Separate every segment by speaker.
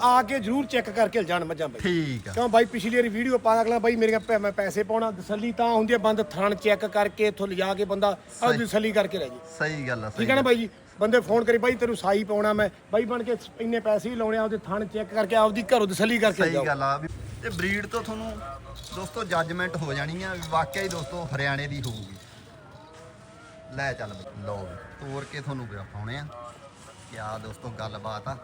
Speaker 1: ਆ ਕੇ ਜਰੂਰ ਚੈੱਕ ਕਰਕੇ ਜਾਣ ਮੱਝਾਂ ਬਾਈ।
Speaker 2: ਠੀਕ ਆ।
Speaker 1: ਕਿਉਂ ਬਾਈ ਪਿਛਲੀ ਵਾਰੀ ਵੀਡੀਓ ਪਾ ਅਗਲਾ ਬਾਈ ਮੇਰੀਆਂ ਪੈ- ਮੈਂ ਪੈਸੇ ਪਾਉਣਾ ਤਸੱਲੀ ਤਾਂ ਹੁੰਦੀ ਹੈ ਬੰਦ ਥਣ ਚੈੱਕ ਕਰਕੇ ਇੱਥੋਂ ਲਿਜਾ ਕੇ ਬੰਦਾ ਆਪਦੀ ਤਸੱਲੀ ਕਰਕੇ ਲੈ ਜੀ
Speaker 2: ਸਹੀ ਗੱਲ ਆ
Speaker 1: ਠੀਕ
Speaker 2: ਸਹੀ
Speaker 1: ਹੈ ਨਾ ਬਾਈ ਜੀ? ਬੰਦੇ ਫੋਨ ਕਰੀ ਬਾਈ ਤੈਨੂੰ ਸਾਈ ਪਾਉਣਾ ਮੈਂ। ਬਾਈ ਬਣ ਕੇ ਇੰਨੇ ਪੈਸੇ ਹੀ ਲਾਉਣੇ ਆ ਉਹਦੇ ਥਣ ਚੈੱਕ ਕਰਕੇ ਆਪਦੀ ਘਰੋਂ ਤਸੱਲੀ ਕਰਕੇ
Speaker 2: ਸਹੀ
Speaker 1: ਜਾਓ
Speaker 2: ਗੱਲ ਆ। ਵੀ ਤੇ ਬਰੀਡ ਤੋਂ ਤੁਹਾਨੂੰ ਦੋਸਤੋ ਜੱਜਮੈਂਟ ਹੋ ਜਾਣੀ ਆ ਵੀ ਵਾਕਿਆ ਹੀ ਦੋਸਤੋ ਹਰਿਆਣੇ ਦੀ ਹੋਊਗੀ। ਲੈ ਚੱਲ ਬਈ ਲਓ ਵੀ ਤੋਰ ਕੇ ਤੁਹਾਨੂੰ ਵਿਖਾਉਣੇ ਆ। ਕਿਆ ਦੋਸਤੋ ਗੱਲਬਾਤ ਆ।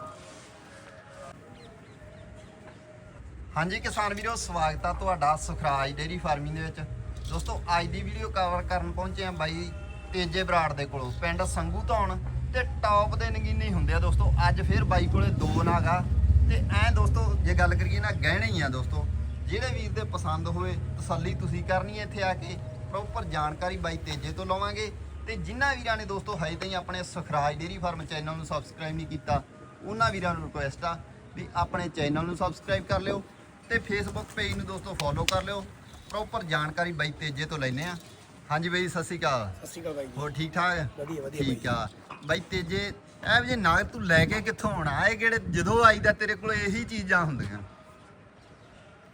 Speaker 2: ਹਾਂਜੀ ਕਿਸਾਨ ਵੀਰੋ, ਸਵਾਗਤ ਆ ਤੁਹਾਡਾ ਸੁਖਰਾਜ ਡੇਰੀ ਫਾਰਮਿੰਗ ਦੇ ਵਿੱਚ। ਦੋਸਤੋ, ਅੱਜ ਦੀ ਵੀਡੀਓ ਕਵਰ ਕਰਨ ਪਹੁੰਚੇ ਆ ਬਾਈ ਤੇਜੇ ਬਰਾੜ ਦੇ ਕੋਲੋਂ, ਪਿੰਡ ਸੰਗੂ ਧੌਣ ਤੇ ਟੌਪ ਦੇ ਨਗੀਨੇ ਹੀ ਹੁੰਦੇ ਆ ਦੋਸਤੋ। ਅੱਜ ਫਿਰ ਬਾਈ ਕੋਲੇ ਦੋ ਨਾਗਾ ਤੇ ਐ ਦੋਸਤੋ, ਜੇ ਗੱਲ ਕਰੀਏ ਨਾ ਗਹਿਣੇ ਹੀ ਆ ਦੋਸਤੋ। ਜਿਹੜੇ ਵੀਰ ਦੇ ਪਸੰਦ ਹੋਏ, ਤਸੱਲੀ ਤੁਸੀਂ ਕਰਨੀ ਹੈ ਇੱਥੇ ਆ ਕੇ ਪ੍ਰੋਪਰ ਜਾਣਕਾਰੀ ਬਾਈ ਤੇਜੇ ਤੋਂ ਲਵਾਂਗੇ। ਤੇ ਜਿਨ੍ਹਾਂ ਵੀਰਾਂ ਨੇ ਦੋਸਤੋ ਹਜੇ ਤਾਈਂ ਆਪਣੇ ਸੁਖਰਾਜ ਡੇਰੀ ਫਾਰਮ ਚੈਨਲ ਨੂੰ ਸਬਸਕ੍ਰਾਈਬ ਨਹੀਂ ਕੀਤਾ, ਉਹਨਾਂ ਵੀਰਾਂ ਨੂੰ ਰਿਕੁਐਸਟ ਆ ਵੀ ਆਪਣੇ ਚੈਨਲ ਨੂੰ ਸਬਸਕ੍ਰਾਈਬ ਕਰ ਲਿਓ। ਤੇ ਫੇਸਬੁੱਕ ਪੇਜ ਨੂੰ ਦੋਸਤੋ ਫੋਲੋ ਕਰ ਲਿਓ। ਪ੍ਰੋਪਰ ਜਾਣਕਾਰੀ ਬਾਈ ਤੇਜੇ ਤੋਂ ਲੈਨੇ ਆ ਹਾਂਜੀ ਬਾਈ ਸਤਿ ਸ਼੍ਰੀ ਅਕਾਲ।
Speaker 1: ਸਤਿ ਸ਼੍ਰੀ ਅਕਾਲ ਬਾਈ
Speaker 2: ਹੋਰ ਠੀਕ ਠਾਕ?
Speaker 1: ਵਧੀਆ, ਵਧੀਆ
Speaker 2: ਠੀਕ ਆ। ਬਾਈ ਤੇਜੇ ਇਹ ਵੀ ਜੇ ਨਾ ਤੂੰ ਲੈ ਕੇ ਕਿੱਥੋਂ ਆਉਣਾ? ਇਹ ਕਿਹੜੇ ਜਦੋਂ ਆਈਦਾ ਤੇਰੇ ਕੋਲ ਇਹੀ ਚੀਜ਼ਾਂ ਹੁੰਦੀਆਂ।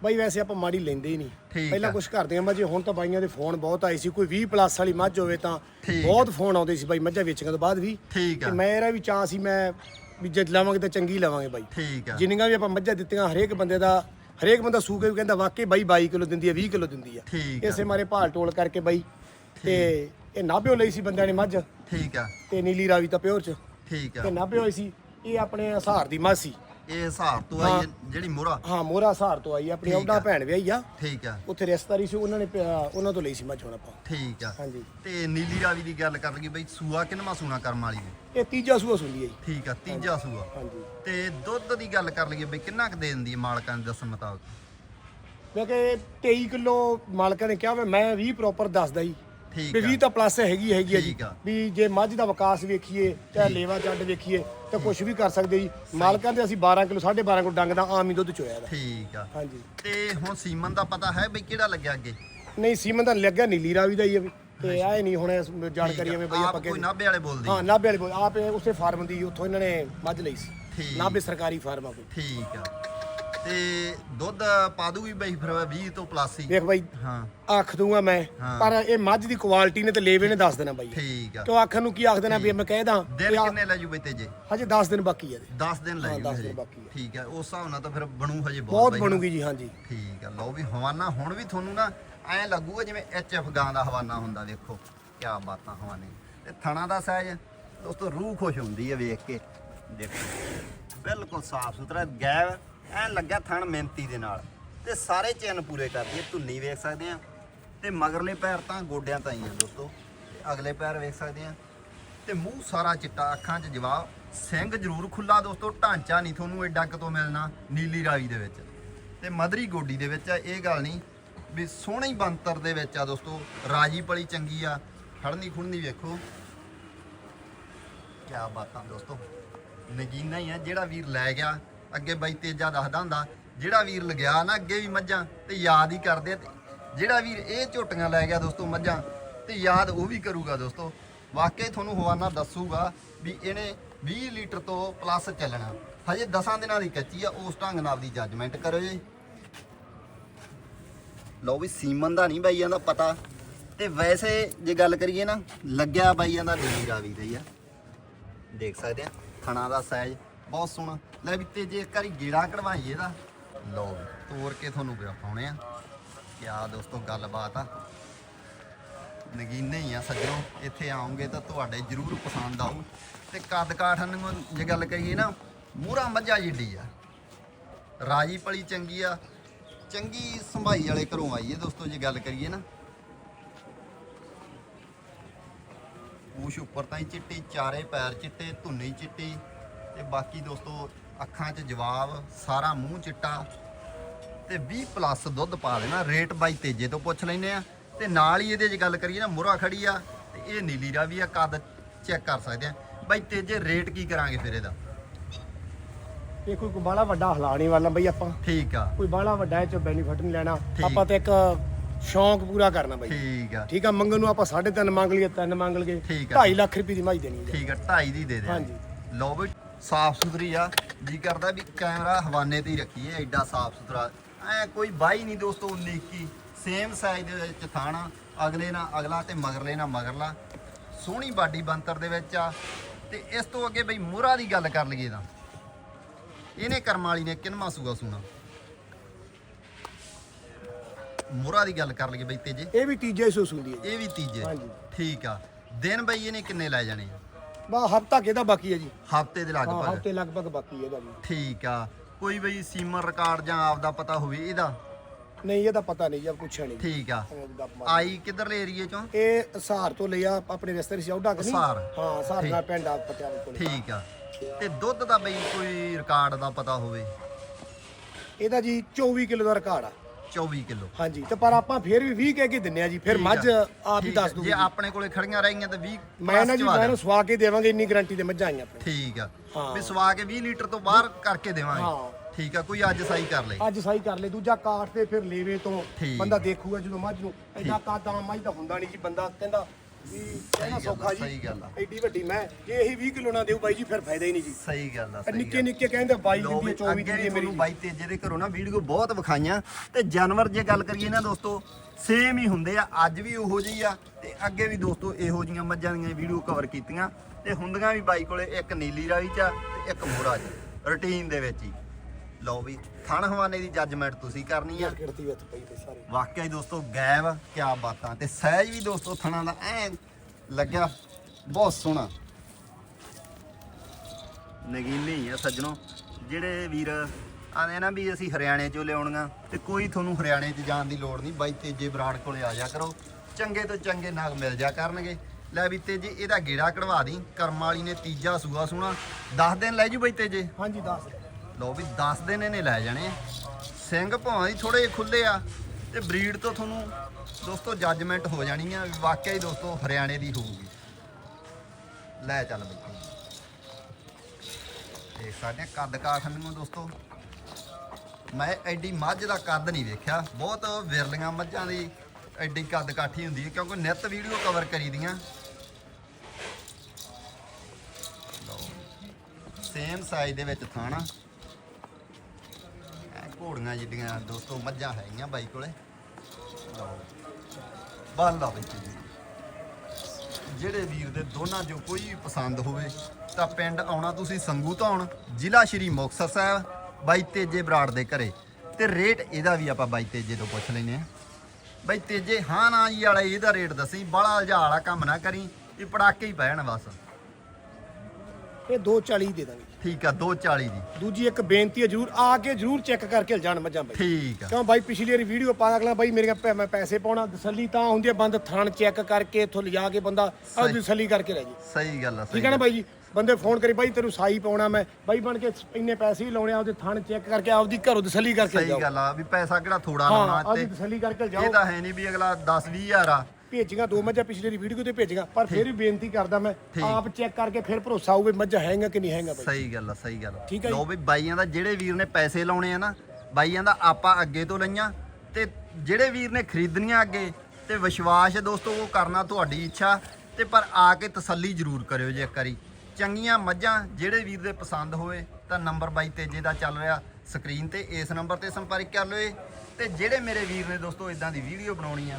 Speaker 1: ਬਾਈ ਵੈਸੇ ਆਪਾਂ ਮਾੜੀ ਲੈਂਦੇ ਹੀ ਨਹੀਂ। ਪਹਿਲਾਂ। ਕੁਝ ਕਰਦੇ ਆ ਮੱਝੇ ਹੁਣ ਤਾਂ ਬਾਈਆਂ ਦੇ ਫੋਨ ਬਹੁਤ ਆਏ ਸੀ ਕੋਈ 20 ਪਲੱਸ ਵਾਲੀ ਮੱਝ ਹੋਵੇ ਤਾਂ ਬਹੁਤ ਫੋਨ ਆਉਂਦੇ ਸੀ ਬਾਈ ਮੱਝਾਂ ਵੇਚਣ ਤੋਂ ਬਾਅਦ ਵੀ।
Speaker 2: ਠੀਕ
Speaker 1: ਤੇ
Speaker 2: ਆ
Speaker 1: ਮੇਰਾ ਵੀ ਚਾਹ ਸੀ ਮੈਂ ਵੀ ਜੇ ਲਵਾਂਗੇ ਤਾਂ ਚੰਗੀ ਲਵਾਂਗੇ ਬਾਈ।
Speaker 2: ਠੀਕ ਆ।
Speaker 1: ਜਿੰਨੀਆਂ ਵੀ ਆਪਾਂ ਮੱਝਾਂ ਦਿੱਤੀਆਂ ਹਰੇਕ ਬੰਦੇ ਦਾ ਹਰੇਕ ਬੰਦਾ ਸੂ ਕੇ ਵੀ ਕਹਿੰਦਾ ਵਾਕਈ ਬਾਈ 22 ਕਿਲੋ ਦਿੰਦੀ ਹੈ 20 ਕਿਲੋ ਦਿੰਦੀ ਹੈ
Speaker 2: ਠੀਕ ਆ।
Speaker 1: ਇਸੇ ਮਾਰੇ ਭਾਲ ਟੋਲ ਕਰਕੇ ਬਾਈ। ਤੇ ਇਹ ਨਾਭਿਓ ਲਈ ਸੀ ਬੰਦਿਆਂ ਨੇ ਮੱਝ।
Speaker 2: ਠੀਕ ਆ।
Speaker 1: ਤੇ ਨੀਲੀ ਰਾਵੀ ਤਾਂ ਪਿਓਰ ਚ।
Speaker 2: ਠੀਕ ਆ।
Speaker 1: ਤੇ ਨਾਭਿਓ ਹੋਈ ਸੀ ਇਹ ਆਪਣੇ ਹਸਾਰ ਦੀ ਮੱਝ ਸੀ
Speaker 2: ਇਹ ਹਿਸਾਬ ਤੋਂ ਆਈ ਹੈ। ਜਿਹੜੀ ਮੋਹਰਾ।
Speaker 1: ਹਾਂ ਮੋਹਰਾ ਹਸਾਰ ਤੋਂ ਆਈ ਆਪਣੀ
Speaker 2: ਠੀਕ
Speaker 1: ਉਹਦਾ
Speaker 2: ਆ।
Speaker 1: ਭੈਣ ਵਿਆਹੀ ਆ।
Speaker 2: ਠੀਕ ਆ।
Speaker 1: ਉੱਥੇ ਰਿਸ਼ਤੇਦਾਰੀ ਸੀ ਉਹਨਾਂ ਨੇ ਪਿਆ- ਉਹਨਾਂ ਤੋਂ ਲਈ ਸੀ ਮੱਝ ਹੁਣ ਆਪਾਂ।
Speaker 2: ਠੀਕ ਆ।
Speaker 1: ਹਾਂਜੀ।
Speaker 2: ਤੇ ਨੀਲੀ ਰਾਵੀ ਦੀ ਗੱਲ ਕਰ ਲਈਏ ਬਈ ਸੂਆ ਕਿੰਨਵਾਂ ਸੂਣਾ ਕਰਮ ਵਾਲੀ ਨੇ
Speaker 1: ਇਹ ਤੀਜਾ ਸੂਆ ਹੈ ਜੀ।
Speaker 2: ਠੀਕ ਆ ਤੀਜਾ ਸੂਆ।
Speaker 1: ਹਾਂਜੀ।
Speaker 2: ਤੇ ਦੁੱਧ ਦੀ ਗੱਲ ਕਰ ਲਈਏ ਬਈ ਕਿੰਨਾ ਕੁ ਦੇ ਦਿੰਦੀ ਹੈ ਮਾਲਕਾਂ ਦੇ ਦੱਸਣ ਮੁਤਾਬਕ?
Speaker 1: ਮੈਂ ਕਿ 23 ਕਿਲੋ ਮਾਲਕਾਂ ਨੇ ਕਿਹਾ ਵੀ ਮੈਂ 20 ਪ੍ਰੋਪਰ ਦੱਸਦਾ ਜੀ।
Speaker 2: ਠੀਕ
Speaker 1: ਵੀ
Speaker 2: ਆ।
Speaker 1: 20 ਤਾਂ ਪਲੱਸ ਹੈਗੀ ਹੈਗੀ ਹੈ ਜੀ।
Speaker 2: ਠੀਕ ਆ।
Speaker 1: ਵੀ ਜੇ ਮੱਝ ਦਾ ਵਿਕਾਸ ਵੇਖੀਏ ਚਾਹੇ ਲੇਵਾ ਚੱਡ ਵੇਖੀਏ ਤਾਂ ਕੁਝ ਵੀ ਕਰ ਸਕਦੇ ਜੀ। ਮਾਲਕਾਂ ਦੇ ਅਸੀਂ 12 ਕਿਲੋ 12.5 ਕਿਲੋ ਡੰਗ ਦਾ ਆਮ ਹੀ ਦੁੱਧ ਚੋਇਆ ਦਾ।
Speaker 2: ਠੀਕ ਆ।
Speaker 1: ਹਾਂਜੀ।
Speaker 2: ਤੇ ਹੁਣ ਸੀਮਨ ਦਾ ਪਤਾ ਹੈ ਬਈ ਕਿਹੜਾ ਲੱਗਿਆ ਅੱਗੇ?
Speaker 1: ਨਹੀਂ ਸੀਮਨ ਤਾਂ ਲੱਗਿਆ ਨੀਲੀ ਰਾਵੀ ਦਾ ਹੀ ਹੈ ਵੀ। ਤੇ ਆਏ ਨਹੀਂ ਹੁਣ ਇਸ ਜਾਣਕਾਰੀ ਐਵੇਂ ਬਈ
Speaker 2: ਆਪ
Speaker 1: ਆਪਾਂ
Speaker 2: ਕੋਈ ਨਾਭੇ ਵਾਲੇ ਬੋਲਦੇ
Speaker 1: ਹਾਂ ਨਾਭੇ ਵਾਲੇ ਕੋਲ ਆਪ ਇਹ ਉਸੇ ਫਾਰਮ ਦੀ ਉੱਥੋਂ ਇਹਨਾਂ ਨੇ ਮੱਝ ਲਈ ਸੀ।
Speaker 2: ਠੀਕ।
Speaker 1: ਨਾਭੇ ਸਰਕਾਰੀ ਫਾਰਮ ਆ ਕੋਈ।
Speaker 2: ਠੀਕ ਆ। ਤੇ ਦੁੱਧ ਪਾ ਦੂਗੀ ਬਈ ਫਿਰ 20 ਤੋਂ ਪਲੱਸ ਹੀ।
Speaker 1: ਵੇਖ ਬਾਈ
Speaker 2: ਹਾਂ।
Speaker 1: ਆਖ ਦੂੰਗਾ ਮੈਂ
Speaker 2: ਹਾਂ।
Speaker 1: ਪਰ ਇਹ ਮੱਝ ਦੀ ਕੁਆਲਿਟੀ ਨੇ ਤੇ ਲੇਵੇ ਨੇ ਦੱਸ ਦੇਣਾ ਬਾਈ।
Speaker 2: ਠੀਕ ਆ।
Speaker 1: ਕਿਉਂ ਆਖਣ ਨੂੰ ਕੀ ਆਖ ਦੇਣਾ ਵੀ ਮੈਂ ਕਹਿ ਦਾਂ
Speaker 2: ਦਿਨ
Speaker 1: ਵੀ ਆ-
Speaker 2: ਕਿੰਨੇ ਲੈ ਜੂ ਬਈ ਤੇਜੇ?
Speaker 1: ਹਜੇ 10 ਦਿਨ ਬਾਕੀ ਹੈ ਇਹਦੇ।
Speaker 2: 10 ਦਿਨ ਲੈ
Speaker 1: ਹਾਂ,
Speaker 2: ਜੂ
Speaker 1: 10 ਦਿਨ
Speaker 2: ਹਜੇ
Speaker 1: ਬਾਕੀ ਆ।
Speaker 2: ਠੀਕ ਆ ਉਸ ਹਿਸਾਬ ਨਾਲ ਤਾਂ ਫਿਰ ਬਣੂ ਹਜੇ ਬਹੁਤ
Speaker 1: ਬਹੁਤ
Speaker 2: ਬਾਈ।
Speaker 1: ਬਣੂਗੀ ਜੀ ਹਾਂਜੀ।
Speaker 2: ਠੀਕ ਆ ਲਓ ਵੀ ਹਵਾਨਾ ਹੁਣ ਵੀ ਤੁਹਾਨੂੰ ਨਾ ਐ ਲੱਗੂਗਾ ਜਿਵੇਂ ਐਚਐਫ ਗਾਂ ਦਾ ਹਵਾਨਾ ਹੁੰਦਾ ਦੇਖੋ ਕੀ ਬਾਤਾਂ ਹਵਾਨੇ। ਤੇ ਥਣਾ ਦਾ ਸਾਈਜ਼ ਦੋਸਤੋ ਰੂਹ ਖੁਸ਼ ਹੁੰਦੀ ਹੈ ਵੇਖ ਕੇ। ਦੇਖੋ ਬਿਲਕੁਲ ਸਾਫ਼ ਸੁਥਰਾ ਗੈਰ ਐ ਲੱਗਾ ਥਣ ਮਿਹਨਤੀ ਦੇ ਨਾਲ। ਤੇ ਸਾਰੇ ਚਿੰਨ ਪੂਰੇ ਕਰਦੀ ਹੈ ਧੁੰਨੀ ਵੇਖ ਸਕਦੇ ਆ ਤੇ ਮਗਰਲੇ ਪੈਰ ਤਾਂ ਗੋਡਿਆਂ ਤਾਈਂ ਆ ਦੋਸਤੋ। ਤੇ ਅਗਲੇ ਪੈਰ ਵੇਖ ਸਕਦੇ ਆ ਤੇ ਮੂੰਹ ਸਾਰਾ ਚਿੱਟਾ ਅੱਖਾਂ 'ਚ ਜਵਾਬ, ਸਿੰਘ ਜ਼ਰੂਰ ਖੁੱਲਾ ਦੋਸਤੋ। ਢਾਂਚਾ ਨਹੀਂ ਤੁਹਾਨੂੰ ਐਡਾ ਕਿਤੋਂ ਮਿਲਣਾ ਨੀਲੀ ਰਾਵੀ ਦੇ ਵਿੱਚ। ਤੇ ਮਦਰੀ ਗੋਡੀ ਦੇ ਵਿੱਚ ਆ, ਇਹ ਗੱਲ ਨਹੀਂ, ਵੀ ਸੋਹਣੀ ਬੰਤਰ ਦੇ ਵਿੱਚ ਆ, ਦੋਸਤੋ। ਰਾਜੀ ਪਲੀ ਚੰਗੀ ਆ। ਖੜਨੀ ਖੁੜਨੀ ਵੇਖੋ। ਕੀ ਬਾਤਾਂ, ਦੋਸਤੋ। ਨਗੀਨਾ ਹੀ ਆ, ਜਿਹੜਾ ਵੀਰ ਲੈ ਗਿਆ। ਅੱਗੇ ਬਾਈ ਤੇਜਾ ਦੱਸਦਾ ਹੁੰਦਾ, ਜਿਹੜਾ ਵੀਰ ਲਗਿਆ ਨਾ ਅੱਗੇ ਵੀ ਮੱਝਾਂ, ਤੇ ਯਾਦ ਹੀ ਕਰਦੇ ਆ ਤੇ ਜਿਹੜਾ ਵੀਰ ਇਹ ਝੋਟੀਆਂ ਲੈ ਗਿਆ ਦੋਸਤੋ ਮੱਝਾਂ, ਤੇ ਯਾਦ ਉਹ ਵੀ ਕਰੂਗਾ ਦੋਸਤੋ। ਵਾਕਈ ਤੁਹਾਨੂੰ ਹਵਾਨਾ ਦੱਸੂਗਾ ਵੀ ਇਹਨੇ 20 ਲੀਟਰ ਤੋਂ ਪਲੱਸ ਚੱਲਣਾ। ਹਜੇ 10 ਦਿਨਾਂ ਦੀ ਕੱਚੀ ਆ, ਉਸ ਢੰਗ ਨਾਲ ਦੀ ਜੱਜਮੈਂਟ ਕਰੋ ਜੀ। ਲਓ ਵੀ ਸੀਮਨ ਦਾ ਨਹੀਂ ਬਾਈਆਂ ਦਾ ਪਤਾ। ਤੇ ਵੈਸੇ ਜੇ ਗੱਲ ਕਰੀਏ ਨਾ, ਲੱਗਿਆ ਬਾਈਆਂ ਦਾ ਨੀਲੀ ਰਾਵੀ ਦਾ ਹੀ ਆ। ਦੇਖ ਸਕਦੇ ਆ, ਥਣਾ ਦਾ ਸਾਈਜ਼ ਬਹੁਤ ਸੋਹਣਾ। ਲੈ ਵੀ ਤੇ ਜੇ ਇੱਕ ਵਾਰੀ ਗੇੜਾ ਕਢਵਾਈਏ ਇਹਦਾ। ਲਓ ਵੀ ਤੋੜ ਕੇ ਤੁਹਾਨੂੰ ਵਿਖਾਉਣੇ ਆ। ਕਿਆ ਦੋਸਤੋ, ਗੱਲਬਾਤ ਆ। ਨਗੀਨੇ ਹੀ ਆ ਸੱਜਣੋ, ਇੱਥੇ ਆਉਂਗੇ ਤਾਂ ਤੁਹਾਡੇ ਜ਼ਰੂਰ ਪਸੰਦ ਆਊ। ਤੇ ਕੱਦ ਕਾਠ ਨੂੰ ਜੇ ਗੱਲ ਕਰੀਏ ਨਾ ਮੂਰਾ ਮੱਝਾ ਜਿੱਡੀ ਆ। ਰਾਜੀ ਪਲੀ ਚੰਗੀ ਆ। ਚੰਗੀ ਸੰਭਾਈ ਵਾਲੇ ਘਰੋਂ ਆਈਏ ਦੋਸਤੋ, ਜੇ ਗੱਲ ਕਰੀਏ ਨਾ। ਪੂਛ ਉੱਪਰ ਤਾਂ ਚਿੱਟੀ, ਚਾਰੇ ਪੈਰ ਚਿੱਟੇ, ਧੁੰਨੀ ਚਿੱਟੀ। ਤੇ ਬਾਕੀ ਦੋਸਤੋ ਅੱਖਾਂ 'ਚ ਜਵਾਬ ਸਾਰਾ ਮੂੰਹ ਚਿੱਟਾ ਤੇ 20 ਪਲੱਸ ਦੁੱਧ ਪਾ ਦੇਣਾ ਰੇਟ ਬਾਈ ਤੇਜੇ ਤੋਂ ਪੁੱਛ ਲੈਨੇ ਆ ਤੇ ਨਾਲ ਹੀ ਇਹਦੇ 'ਚ ਗੱਲ ਕਰੀਏ ਨਾ ਮੁਰਾ ਖੜੀ ਆ ਤੇ ਇਹ ਨੀਲੀ ਰਾ ਵੀ ਆ ਕੱਦ ਚੈੱਕ ਕਰ ਸਕਦੇ ਆ ਬਾਈ ਤੇਜੇ ਰੇਟ ਕੀ ਕਰਾਂਗੇ ਫਿਰ ਇਹਦਾ?
Speaker 1: ਇਹ ਕੋਈ ਬਾਹਲਾ ਵੱਡਾ ਹਲਾਣੀ ਵਾਲਾ ਬਈ ਆਪਾਂ।
Speaker 2: ਠੀਕ ਆ।
Speaker 1: ਕੋਈ ਬਾਹਲਾ ਵੱਡਾ ਇਹ ਚ ਬੈਨੀਫਿਟ ਨਹੀਂ ਲੈਣਾ। ਆਪਾਂ ਤੇ ਇੱਕ ਸ਼ੌਂਕ ਪੂਰਾ ਕਰਨਾ ਬਈ।
Speaker 2: ਠੀਕ ਆ।
Speaker 1: ਠੀਕ ਆ ਮੰਗਣ ਨੂੰ ਆਪਾਂ 3.5 ਮੰਗ ਲਈਏ 3 ਮੰਗ ਲਈਏ।
Speaker 2: ਠੀਕ ਆ।
Speaker 1: 2.5 ਲੱਖ ਰੁਪਏ ਦੀ ਮੱਝ ਦੇਣੀ ਹੈ।
Speaker 2: ਠੀਕ ਆ 2.5 ਦੀ ਦੇ ਦੇ
Speaker 1: ਹਾਂਜੀ।
Speaker 2: ਲਓ ਸਾਫ਼ ਸੁਥਰੀ ਆ। ਜੀ ਕਰਦਾ ਵੀ ਕੈਮਰਾ ਹਵਾਨੇ ਤੇ ਹੀ ਰੱਖੀਏ ਐਡਾ ਸਾਫ਼ ਸੁਥਰਾ। ਐ ਕੋਈ ਬਾਈ ਨਹੀਂ ਦੋਸਤੋ ਲੀਕੀ ਸੇਮ ਸਾਈਜ਼ ਦੇ ਵਿੱਚ ਥਾਣਾ ਅਗਲੇ ਨਾਲ ਅਗਲਾ ਤੇ ਮਗਰਲੇ ਨਾਲ ਮਗਰਲਾ। ਸੋਹਣੀ ਬਾਡੀ ਬੰਤਰ ਦੇ ਵਿੱਚ ਆ। ਤੇ ਇਸ ਤੋਂ ਅੱਗੇ ਬਈ ਮੋਹਰਾ ਦੀ ਗੱਲ ਕਰ ਲਈਏ ਤਾਂ। ਇਹਨੇ ਕਰਮ ਵਾਲੀ ਨੇ ਕਿੰਨਵਾ ਸੂਗਾ ਸੂਣਾ? ਮੋਹਰਾ ਦੀ ਗੱਲ ਕਰ ਲਈਏ ਬਈ ਤੇਜੇ।
Speaker 1: ਇਹ ਵੀ ਤੀਜੇ ਸੁਸ ਹੁੰਦੀ ਹੈ
Speaker 2: ਇਹ ਵੀ ਤੀਜੇ।
Speaker 1: ਹਾਂਜੀ।
Speaker 2: ਠੀਕ ਆ। ਦਿਨ ਬਈ ਇਹਨੇ ਕਿੰਨੇ ਲੈ ਜਾਣੇ ਆ?
Speaker 1: ਬਾ ਹਫਤਾ ਕਿਹਦਾ ਬਾਕੀ ਹੈ ਜੀ?
Speaker 2: ਹਫ਼ਤੇ ਦੇ
Speaker 1: ਹਾਂ
Speaker 2: ਲਗਭਗ
Speaker 1: ਹਫ਼ਤੇ ਲਗਭਗ ਬਾਕੀ ਹੈ ਇਹਦਾ ਵੀ
Speaker 2: ਠੀਕ ਆ। ਕੋਈ ਬਈ ਸੀਮਨ ਰਿਕਾਰਡ ਜਾਂ ਆਪਦਾ ਪਤਾ ਹੋਵੇ ਇਹਦਾ?
Speaker 1: ਨਹੀਂ ਇਹਦਾ ਪਤਾ ਨਹੀਂ ਜੀ ਪੁੱਛਿਆ ਨਹੀਂ।
Speaker 2: ਠੀਕ ਆ।
Speaker 1: ਜੀ ਗੱਪ ਮਾਰ।
Speaker 2: ਆਈ ਕਿੱਧਰਲੇ ਏਰੀਏ ਚੋਂ?
Speaker 1: ਇਹ ਹਸਾਰ ਤੋਂ ਲਿਆ ਆਪਣੇ ਰਿਸ਼ਤੇ ਸਿਆਉਡਾ ਕਿ ਨਹੀਂ?
Speaker 2: ਹਿਸਾਰ।
Speaker 1: ਹਾਂ ਹਸਾਰ
Speaker 2: ਠੀਕ।
Speaker 1: ਦਾ ਪਿੰਡ ਆ ਪਟਿਆਲੇ ਕੋਲ।
Speaker 2: ਠੀਕ ਆ। ਤੇ ਦੁੱਧ ਦਾ ਬਈ ਕੋਈ ਰਿਕਾਰਡ ਦਾ ਪਤਾ ਹੋਵੇ?
Speaker 1: ਇਹਦਾ ਜੀ 24 ਕਿਲੋ ਦਾ ਰਿਕਾਰਡ ਆ।
Speaker 2: 24 ਕਿਲੋ।
Speaker 1: ਹਾਂਜੀ ਤੇ ਪਰ ਆਪਾਂ ਫੇਰ ਵੀ 20 ਕਹਿ ਕੇ ਦਿੰਨੇ ਆ ਜੀ ਫਿਰ ਮੱਝ ਆਪ ਹੀ ਦੱਸ ਦੂਗੀ
Speaker 2: ਜੇ ਆਪਣੇ ਕੋਲੇ ਖੜੀਆਂ ਰਹੀਆਂ ਤਾਂ 20
Speaker 1: ਮੈਂ ਨਾ ਜੀ ਮੈਂ। ਇਹਨੂੰ ਸਵਾ ਕੇ ਦੇਵਾਂਗੇ ਇੰਨੀ ਗਾਰੰਟੀ ਤੇ ਮੱਝਾਂ ਆਈਆਂ ਆਪਣੇ
Speaker 2: ਠੀਕ ਆ। ਵੀ ਸਵਾ ਕੇ 20 ਲੀਟਰ ਤੋਂ ਬਾਹਰ ਕਰਕੇ ਦੇਵਾਂਗੇ।
Speaker 1: ਹਾਂ।
Speaker 2: ਠੀਕ ਆ ਕੋਈ ਅੱਜ ਸਹੀ ਕਰ ਲੈ।
Speaker 1: ਅੱਜ ਸਹੀ ਕਰ ਲੈ ਦੂਜਾ ਕਾਟ ਤੇ ਫਿਰ ਲੇਵੇ ਤੋਂ। ਬੰਦਾ ਦੇਖੂਗਾ ਜਦੋਂ ਮੱਝ ਨੂੰ। ਐਡਾ ਕਾਦਾਂ ਮੱਝ ਦਾ ਹੁੰਦਾ ਨਹੀਂ ਜੀ ਬੰਦਾ ਕਹਿੰਦਾ ਵੀ ਕਹਿਣਾ
Speaker 2: ਸਹੀ ਗੱਲ ਆ,
Speaker 1: ਸੌਖਾ ਜੀ
Speaker 2: ਸਹੀ ਗੱਲ ਆ।
Speaker 1: ਐਡੀ ਵੱਡੀ ਮੈਂ ਜੇ ਇਹੀ 20 ਕਿਲੋ ਨਾ ਦਿਓ ਬਾਈ ਜੀ ਫਿਰ ਫਾਇਦਾ ਹੀ ਨਹੀਂ ਜੀ।
Speaker 2: ਸਹੀ ਗੱਲ ਆ
Speaker 1: ਇਹ
Speaker 2: ਸਹੀ
Speaker 1: ਨਿੱਕੇ
Speaker 2: ਗੱਲ ਆ।
Speaker 1: ਨਿੱਕੇ ਕਹਿੰਦੇ 22
Speaker 2: ਲੋ
Speaker 1: ਦਿੰਦੀ
Speaker 2: ਵੀ
Speaker 1: 24
Speaker 2: ਅੱਗੇ
Speaker 1: ਦਿੰਦੀ
Speaker 2: ਵੀ
Speaker 1: ਹੈ ਮੇਰੀ
Speaker 2: ਤੁਹਾਨੂੰ ਬਾਈ ਤੇਜੇ ਦੇ ਘਰੋਂ ਨਾ ਵੀਡੀਓ ਬਹੁਤ ਵਿਖਾਈਆਂ। ਤੇ ਜਾਨਵਰ ਜੇ ਗੱਲ ਕਰੀਏ ਨਾ ਦੋਸਤੋ ਸੇਮ ਹੀ ਹੁੰਦੇ ਆ ਅੱਜ ਵੀ ਉਹੋ ਜਿਹੀ ਆ ਤੇ ਅੱਗੇ ਵੀ ਦੋਸਤੋ ਇਹੋ ਜੀਆਂ ਮੱਝਾਂ ਦੀਆਂ ਵੀਡੀਓ ਕਵਰ ਕੀਤੀਆਂ। ਤੇ ਹੁੰਦੀਆਂ ਵੀ ਬਾਈ ਕੋਲੇ ਇੱਕ ਨੀਲੀ ਰਾਵੀ ਚ ਆ ਤੇ ਇੱਕ ਮੋਹਰਾ ਚ ਰੁਟੀਨ ਦੇ ਵਿੱਚ ਹੀ। ਲਓ ਵੀ ਥਣ ਹਵਾਨੇ ਦੀ ਜੱਜਮੈਂਟ ਤੁਸੀਂ ਕਰਨੀ ਆ।
Speaker 1: ਕਿਰਤੀ ਵਿੱਚ ਪਈ ਤੇ ਸਾਰੇ।
Speaker 2: ਵਾਕਿਆ ਹੀ ਦੋਸਤੋ ਗਾਇਬ ਕਿਆ ਬਾਤਾਂ। ਤੇ ਸਹਿਜ ਵੀ ਦੋਸਤੋ ਥਣਾ ਦਾ ਐ ਲੱਗਿਆ ਬਹੁਤ ਸੋਹਣਾ। ਨਗੀਨੀ ਆ ਸੱਜਣੋ। ਜਿਹੜੇ ਵੀਰ ਆਂਦੇ ਨਾ ਵੀ ਅਸੀਂ ਹਰਿਆਣੇ ਚੋਂ ਲਿਆਉਣੀਆਂ ਤੇ ਕੋਈ ਤੁਹਾਨੂੰ ਹਰਿਆਣੇ 'ਚ ਜਾਣ ਦੀ ਲੋੜ ਨਹੀਂ। ਬਾਈ ਤੇਜੇ ਬਰਾੜ ਕੋਲੇ ਆ ਜਾ ਕਰੋ। ਚੰਗੇ ਤੋਂ ਚੰਗੇ ਨਾਗ ਮਿਲ ਜਾ ਕਰਨਗੇ। ਲੈ ਵੀ ਤੇਜੇ ਇਹਦਾ ਗੇੜਾ ਕਢਵਾ ਦੀ। ਕਰਮ ਵਾਲੀ ਨੇ ਤੀਜਾ ਸੂਆ ਸੋਹਣਾ 10 ਦਿਨ ਲੈ ਜੂ ਬਾਈ ਤੇਜੇ?
Speaker 1: ਹਾਂਜੀ ਦੱਸ
Speaker 2: ਲਓ ਵੀ 10 ਦਿਨ ਇਹਨੇ ਲੈ ਜਾਣੇ। ਸਿੰਘ ਭਾਵੇਂ ਹੀ ਥੋੜੇ ਖੁੱਲੇ ਆ, ਤੇ ਬਰੀਡ ਤੋਂ ਤੁਹਾਨੂੰ ਦੋਸਤੋ ਜੱਜਮੈਂਟ ਹੋ ਜਾਣੀ ਆ ਵਾਕਿਆ ਹੀ ਦੋਸਤੋ ਹਰਿਆਣੇ ਦੀ ਹੋਊਗੀ। ਲੈ ਚੱਲ ਬਈ। ਦੇਖ ਸਾਡੇ ਕੱਦ ਕਾਠ ਨੂੰ ਦੋਸਤੋ, ਮੈਂ ਐਡੀ ਮੱਝ ਦਾ ਕੱਦ ਨਹੀਂ ਵੇਖਿਆ। ਬਹੁਤ ਵਿਰਲੀਆਂ ਮੱਝਾਂ ਦੀ ਐਡੀ ਕੱਦ ਕਾਠੀ ਹੁੰਦੀ ਹੈ ਕਿਉਂਕਿ ਨਿੱਤ ਵੀਡੀਓ ਕਵਰ ਕਰੀਦੀਆਂ ਸੇਮ ਸਾਈਜ਼ ਦੇ ਵਿੱਚ ਥਾਣਾ ਐ ਘੋੜੀਆਂ ਜਿੱਡੀਆਂ ਦੋਸਤੋ ਮੱਝਾਂ ਹੈਗੀਆਂ ਬਾਈ ਕੋਲੇ। ਲਓ ਬੰਨ ਵਿੱਚ ਜੀ। ਜਿਹੜੇ ਵੀਰ ਦੇ ਦੋਨਾਂ ਚੋਂ ਕੋਈ ਵੀ ਪਸੰਦ ਹੋਵੇ, ਤਾਂ ਪਿੰਡ ਆਉਣਾ ਤੁਸੀਂ ਸੰਗੂ ਧੌਣ ਜ਼ਿਲ੍ਹਾ ਸ਼੍ਰੀ ਮੁਕਤਸਰ ਸਾਹਿਬ, ਬਾਈ ਤੇਜੇ ਬਰਾੜ ਦੇ ਘਰੇ। ਤੇ ਰੇਟ ਇਹਦਾ ਵੀ ਆਪਾਂ ਬਾਈ ਤੇਜੇ ਤੋਂ ਪੁੱਛ ਲੈਨੇ ਆ ਬਾਈ ਤੇਜੇ, ਹਾਂ ਨਾ ਜੀ ਵਾਲਾ, ਇਹਦਾ ਰੇਟ ਦੱਸੀ। ਬੜਾ ਹਜਾ ਵਾਲਾ ਕੰਮ ਨਾ ਕਰੀ, ਇਹ ਪੜਾਕੇ ਹੀ ਪੈਣ ਬਸ।
Speaker 1: ਇਹ 240 ਦੇ ਦਾਂਗੇ।
Speaker 2: ਠੀਕ ਆ 240 ਦੀ।
Speaker 1: ਦੂਜੀ ਇੱਕ ਬੇਨਤੀ ਹੈ ਜਰੂਰ ਆ ਕੇ ਜਰੂਰ ਚੈੱਕ ਕਰਕੇ ਜਾਣ ਮੱਝਾਂ ਬਾਈ।
Speaker 2: ਠੀਕ ਆ।
Speaker 1: ਕਿਉਂ ਬਾਈ ਪਿਛਲੀ ਵਾਰੀ ਵੀਡੀਓ ਪਾ ਅਗਲਾ ਬਾਈ ਮੇਰੀਆਂ ਪੈ- ਮੈਂ ਪੈਸੇ ਪਾਉਣਾ ਤਸੱਲੀ ਤਾਂ ਹੁੰਦੀ ਹੈ ਬੰਦ ਥਣ ਚੈੱਕ ਕਰਕੇ ਇੱਥੋਂ ਲਿਜਾ ਕੇ ਬੰਦਾ
Speaker 2: ਸਹੀ।
Speaker 1: ਆਪਦੀ ਤਸੱਲੀ ਕਰਕੇ ਲੈ ਜੀ।
Speaker 2: ਸਹੀ ਗੱਲ ਆ ਸਹੀ
Speaker 1: ਠੀਕ ਹੈ ਨਾ। ਬਾਈ ਜੀ? ਬੰਦੇ ਫੋਨ ਕਰੀ ਬਾਈ ਤੈਨੂੰ ਸਾਈ ਪਾਉਣਾ ਮੈਂ। ਬਾਈ ਬਣ ਕੇ ਇੰਨੇ ਪੈਸੇ ਹੀ ਲਾਉਣੇ ਆ ਉਹਦੇ ਥਣ ਚੈੱਕ ਕਰਕੇ ਆਪਦੀ ਘਰੋਂ ਤਸੱਲੀ ਕਰਕੇ
Speaker 2: ਸਹੀ
Speaker 1: ਜਾਓ।
Speaker 2: ਗੱਲ ਆ ਵੀ ਪੈਸਾ ਕਿਹੜਾ ਥੋੜਾ ਲਾਉਣਾ
Speaker 1: ਆਪਦੀ
Speaker 2: ਤੇ
Speaker 1: ਤਸੱਲੀ ਕਰਕੇ
Speaker 2: ਇਹ
Speaker 1: ਜਾਓ
Speaker 2: ਤਾਂ ਹੈ ਨਹੀਂ ਵੀ ਅਗਲਾ 10 20 ਹਜ਼ਾਰ ਆ।
Speaker 1: ਭੇਜੀਆਂ ਦੋ ਮੱਝਾਂ ਪਿਛਲੀ ਵਾਰੀ ਵੀਡੀਓ ਤੇ ਭੇਜੀਆਂ ਪਰ ਫਿਰ ਵੀ ਬੇਨਤੀ ਕਰਦਾ ਮੈਂ। ਆਪ ਚੈੱਕ ਕਰਕੇ ਫਿਰ ਭਰੋਸਾ ਹੋਵੇ ਮੱਝਾਂ ਹੈਗਾ ਕਿ ਨਹੀਂ ਹੈਗਾ ਬਾਈ।
Speaker 2: ਸਹੀ ਗੱਲ ਆ ਸਹੀ ਗੱਲ।
Speaker 1: ਠੀਕ ਹੈ
Speaker 2: ਲਓ ਵੀ ਬਾਈਆਂ ਦਾ ਜਿਹੜੇ ਵੀਰ ਨੇ ਪੈਸੇ ਲਾਉਣੇ ਆ ਨਾ ਬਾਈਆਂ ਦਾ ਆਪਾਂ ਅੱਗੇ ਤੋਂ ਲਈਆਂ ਤੇ ਜਿਹੜੇ ਵੀਰ ਨੇ ਖਰੀਦਣੀਆਂ ਅੱਗੇ ਤੇ ਵਿਸ਼ਵਾਸ ਦੋਸਤੋ ਉਹ ਕਰਨਾ ਤੁਹਾਡੀ ਇੱਛਾ ਤੇ ਪਰ ਆ ਕੇ ਤਸੱਲੀ ਜ਼ਰੂਰ ਕਰਿਓ ਜੇ ਇੱਕ ਵਾਰੀ। ਚੰਗੀਆਂ ਮੱਝਾਂ ਜਿਹੜੇ ਵੀਰ ਦੇ ਪਸੰਦ ਹੋਵੇ ਤਾਂ ਨੰਬਰ ਬਾਈ ਤੇਜੇ ਦਾ ਚੱਲ ਰਿਹਾ ਸਕਰੀਨ ਤੇ ਇਸ ਨੰਬਰ ਤੇ ਸੰਪਰਕ ਕਰ ਲਿਓ ਤੇ ਜਿਹੜੇ ਮੇਰੇ ਵੀਰ ਨੇ ਦੋਸਤੋ ਇਦਾਂ ਦੀ ਵੀਡੀਓ ਬਣਾਉਣੀ ਆ